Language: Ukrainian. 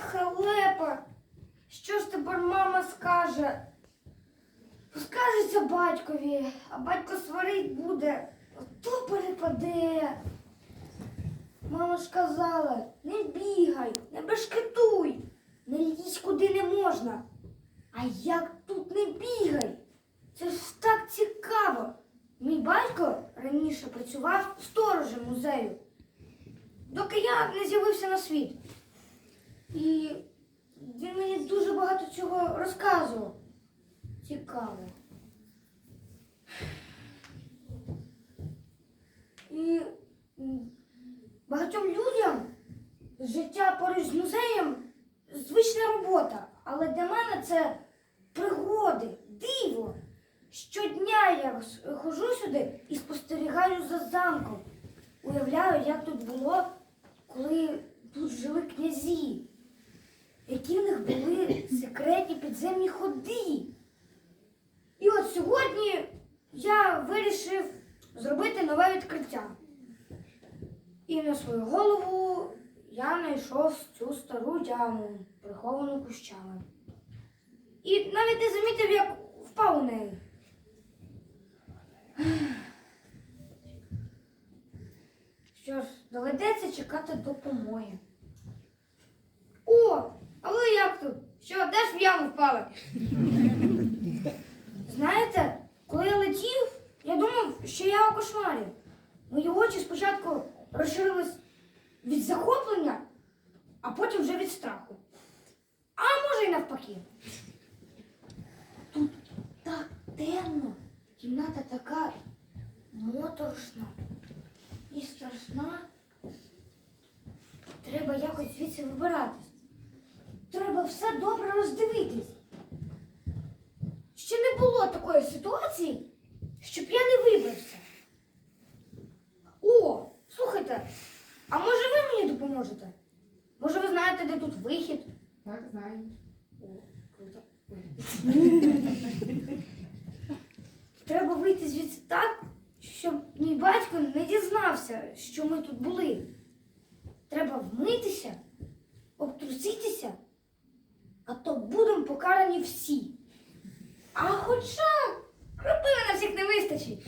халепа. Що ж тепер мама скаже? Скажеться батькові, а батько сварить буде, то перепаде. Мама ж казала, не бігай, не бешкетуй, не лізь куди не можна. А як тут не бігай? Це ж так цікаво. Мій батько раніше працював сторожем музею, доки я не з'явився на світ. І він мені дуже багато цього розказував. Цікаво. І багатьом людям життя поруч з музеєм звична робота. Але для мене це пригоди, диво. Щодня я ходжу сюди і спостерігаю за замком. Уявляю, як тут було, коли тут жили князі, які в них були секретні підземні ходи. І от сьогодні я вирішив зробити нове відкриття. І на свою голову я знайшов цю стару яму, приховану кущами. І навіть не замітив, як впав у неї. Що ж, доведеться чекати допомоги. О, а ви як тут? Яму впали? Знаєте, коли я летів, я думав, що я у кошмарі. Мої очі спочатку розширились від захоплення, а потім вже від страху. А може й навпаки. Тут так темно, кімната така моторошна і страшна. Треба якось звідси вибиратись. Все добре роздивитись. Ще не було такої ситуації, щоб я не вибрався. О, слухайте, а може ви мені допоможете? Може ви знаєте, де тут вихід? Так, знаю. О, круто. Треба вийти звідси так, щоб мій батько не дізнався, що ми тут були. Треба вмитися, обтруситися, покарані всі. А хоча кропиви на всіх не вистачить.